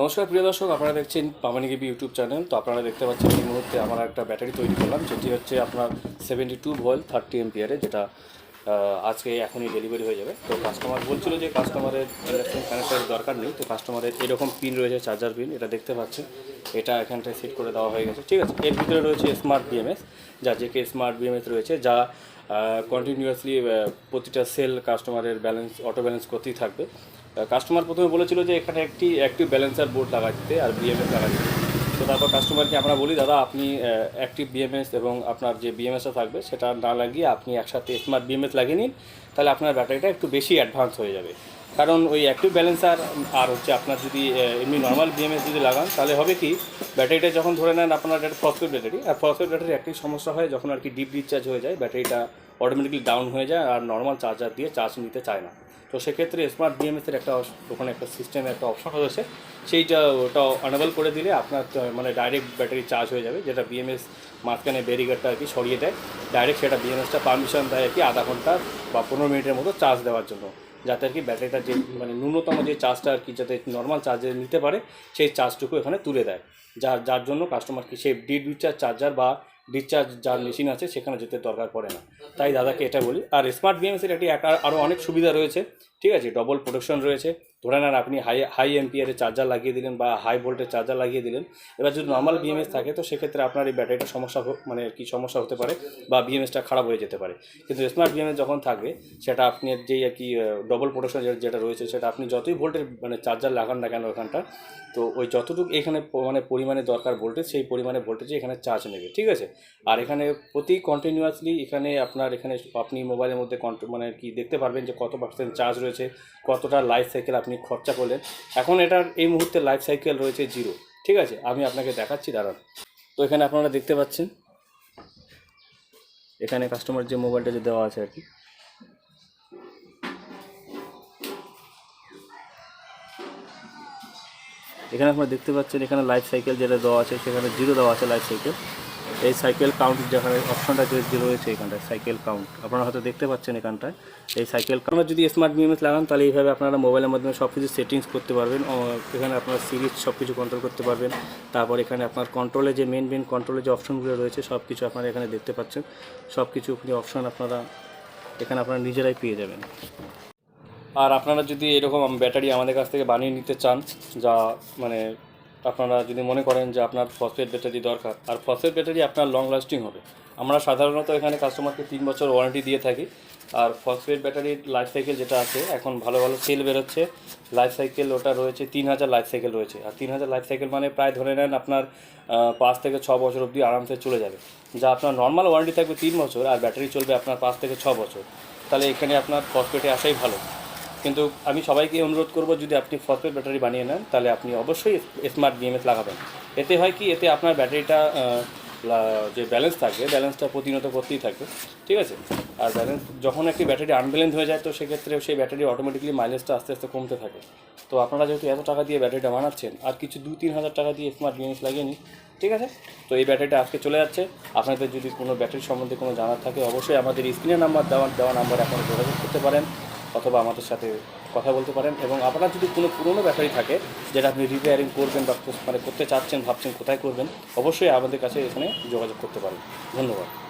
নমস্কার, প্রিয় দর্শক, আপনারা দেখছেন পামানিগিবি ইউটিউব চ্যানেল। তো আপনারা দেখতে পাচ্ছেন এই মুহূর্তে আমার একটা ব্যাটারি তৈরি করলাম, যেটি হচ্ছে আপনার সেভেন্টি টু ভোল্ট থার্টি এমপিয়ারে যেটা আজকে এখনই ডেলিভারি হয়ে যাবে। তো কাস্টমার বলছিল যে কাস্টমারের ইন্ডাকশন কানেক্টারের দরকার নেই, তো কাস্টমারের এরকম পিন রয়েছে চার্জার পিন এটা দেখতে পাচ্ছেন। এটা এখানটায় সেট করে দেওয়া হয়ে গেছে। ঠিক আছে, এর ভিতরে রয়েছে স্মার্ট বিএমএস যা জেকে স্মার্ট বিএমএস রয়েছে, যা কন্টিনিউয়াসলি প্রতিটা সেল কাস্টমারের ব্যালেন্স অটো ব্যালেন্স করতেই থাকবে। কাস্টমার প্রথমে বলেছিল যে এখানে একটি অ্যাক্টিভ ব্যালেন্সার বোর্ড লাগা দিতে আর বিএমএস লাগা দিতে তো তারপর কাস্টমারকে আমরা বলি, দাদা, আপনি অ্যাক্টিভ বিএমএস এবং আপনার যে বিএমএসটা থাকবে, সেটা না লাগিয়ে আপনি একসাথে স্মার্ট বিএমএস লাগিয়ে নিন, তাহলে আপনার ব্যাটারিটা একটু বেশি অ্যাডভান্স হয়ে যাবে। কারণ ওই অ্যাক্টিভ ব্যালেন্সার আর হচ্ছে আপনার যদি এমনি নর্মাল বিএমএস যদি লাগান, তাহলে হবে কি ব্যাটারিটা যখন ধরে নেন আপনার একটা ফসফেট ব্যাটারি আর ফসফেট ব্যাটারি একটি সমস্যা হয়, যখন আর কি ডিপ রিচার্জ হয়ে যায় ব্যাটারিটা অটোমেটিকলি ডাউন হয়ে যায়, আর নর্মাল চার্জার দিয়ে চার্জ নিতে চায় না। তো সেক্ষেত্রে স্মার্ট বিএমএসের একটা ওখানে একটা সিস্টেমের একটা অপশন রয়েছে, সেইটা ওটা অনেবল করে দিলে আপনার মানে ডাইরেক্ট ব্যাটারি চার্জ হয়ে যাবে, যেটা বিএমএস মাঝখানে ব্যারিকেডটা আর কি সরিয়ে দেয়। ডাইরেক্ট সেটা বিএমএসটা পারমিশন দেয় আর কি আধা ঘণ্টা বা পনেরো মিনিটের মতো চার্জ দেওয়ার জন্য। যাতে আর কি ব্যাটারিটা যে মানে ন্যূনতম যে চার্জটা আর কি যাতে নর্মাল চার্জে নিতে পারে, সেই চার্জটুকু এখানে তুলে দেয়। যার যার জন্য কাস্টমারকে সেই ডি ডিচার্জ চার্জার বা ডিসচার্জ যার মেশিন আছে, সেখানে যেতে দরকার পড়ে না। তাই দাদাকে এটা বলি। আর স্মার্ট বিএমএসের একটি এক- আরও অনেক সুবিধা রয়েছে। ঠিক আছে? ডবল প্রোটেকশন রয়েছে। ধরে নেন আপনি হাই হাই এমপিয়ারের চার্জার লাগিয়ে দিলেন বা হাই ভোল্টের চার্জার লাগিয়ে দিলেন, এবার যদি নর্মাল বিএমএস থাকে তো সেক্ষেত্রে আপনার এই ব্যাটারিটা সমস্যা মানে কি সমস্যা হতে পারে বা বিএমএসটা খারাপ হয়ে যেতে পারে। কিন্তু স্মার্ট বিএমএস যখন থাকবে সেটা আপনি যেই আর কি ডবল প্রোটেকশন যেটা রয়েছে, সেটা আপনি যতই ভোল্টের মানে চার্জার লাগান না কেন ওখানটা তো ওই যতটুকু এখানে মানে পরিমাণে দরকার ভোল্টেজ সেই পরিমাণে ভোল্টেজে এখানে চার্জ নেবে, ঠিক আছে? আর এখানে প্রতি কন্টিনিউয়াসলি এখানে আপনার এখানে আপনি মোবাইলের মধ্যে মানে কি দেখতে পারবেন যে কত পার্সেন্ট চার্জ রয়েছে, কতটা লাইফ সাইকেল আপনি খরচা করলেন। এখন এটার এই মুহূর্তে লাইফ সাইকেল রয়েছে জিরো ঠিক আছে? আমি আপনাকে দেখাচ্ছি, দাঁড়ান। তো এখানে আপনারা দেখতে পাচ্ছেন, এখানে কাস্টমার যে মোবাইলটা যে দেওয়া আছে আর কি। এখানে আপনারা দেখতে পাচ্ছেন, এখানে লাইফ সাইকেল যেটা দেওয়া আছে, সেখানে জিরো দেওয়া আছে লাইফ সাইকেল এই সাইকেল কাউন্ট যেখানে অপশনটা যে রয়েছে এখানটায়, সাইকেল কাউন্ট আপনারা হয়তো দেখতে পাচ্ছেন এখানটায়। এই সাইকেল কাউন্ট যদি স্মার্ট বিএমএস লাগান, তাহলে এইভাবে আপনারা মোবাইলের মাধ্যমে সব কিছু সেটিংস করতে পারবেন। এখানে আপনার সিরিজ সব কিছু কন্ট্রোল করতে পারবেন। তারপর এখানে আপনার কন্ট্রোলে যে মেন মেন কন্ট্রোলে যে অপশনগুলো রয়েছে সব কিছু আপনারা এখানে দেখতে পাচ্ছেন। সব কিছু অপশন আপনারা এখানে আপনারা নিজেরাই পেয়ে যাবেন। আর আপনারা যদি এরকম ব্যাটারি আমাদের কাছ থেকে বানিয়ে নিতে চান, যা মানে আপনারা যদি মনে করেন যে আপনার ফসফেট ব্যাটারি দরকার, আর ফসফেট ব্যাটারি আপনার লং লাস্টিং হবে। আমরা সাধারণত এখানে কাস্টমারকে তিন বছর ওয়ারেন্টি দিয়ে থাকি। আর ফসফেট ব্যাটারির লাইফ সাইকেল যেটা আছে, এখন ভালো ভালো সেল বেরোচ্ছে। লাইফ সাইকেল ওটা রয়েছে তিন হাজার লাইফ সাইকেল রয়েছে। আর তিন হাজার লাইফ সাইকেল মানে প্রায় ধরে নেন আপনার পাঁচ থেকে ছ বছর অবধি আরামসে চলে যাবে। যা আপনার নর্মাল ওয়ারেন্টি থাকবে তিন বছর, আর ব্যাটারি চলবে আপনার পাঁচ থেকে ছ বছর। তাহলে এখানে আপনার ফসফেটে আসাই ভালো। কিন্তু আমি সবাইকে অনুরোধ করব, যদি আপনি ফসফেট ব্যাটারি বানিয়ে নেন, তাহলে আপনি অবশ্যই স্মার্ট বিএমএস লাগাবেন। এতে হয় কি, এতে আপনার ব্যাটারিটা যে ব্যালেন্স থাকে ব্যালেন্সটা প্রতিনিয়ত করতেই থাকবে ঠিক আছে? আর ব্যালেন্স যখন একটি ব্যাটারি আনব্যালেন্স হয়ে যায়, তো সেক্ষেত্রে সেই ব্যাটারি অটোমেটিকলি মাইলেজটা আস্তে আস্তে কমতে থাকে। তো আপনারা যেহেতু এত টাকা দিয়ে ব্যাটারিটা বানাচ্ছেন, আর কিছু দু তিন হাজার টাকা দিয়ে স্মার্ট বিএমএস লাগিয়ে নিন, ঠিক আছে? তো এই ব্যাটারিটা আজকে চলে যাচ্ছে। আপনাদের যদি কোনো ব্যাটারি সম্বন্ধে কোনো জানার থাকে, অবশ্যই আমাদের স্ক্রিনের নাম্বার দেওয়া দেওয়া নাম্বার এখন যোগাযোগ করতে পারেন। অথবা আমাদের সাথে কথা বলতে পারেন এবং আপনার যদি কোনো পুরনো ব্যাপারই থাকে যেটা আপনি রিপেয়ারিং করবেন বা মানে করতে চাচ্ছেন, ভাবছেন কোথায় করবেন, অবশ্যই আমাদের কাছে এখানে যোগাযোগ করতে পারেন। ধন্যবাদ।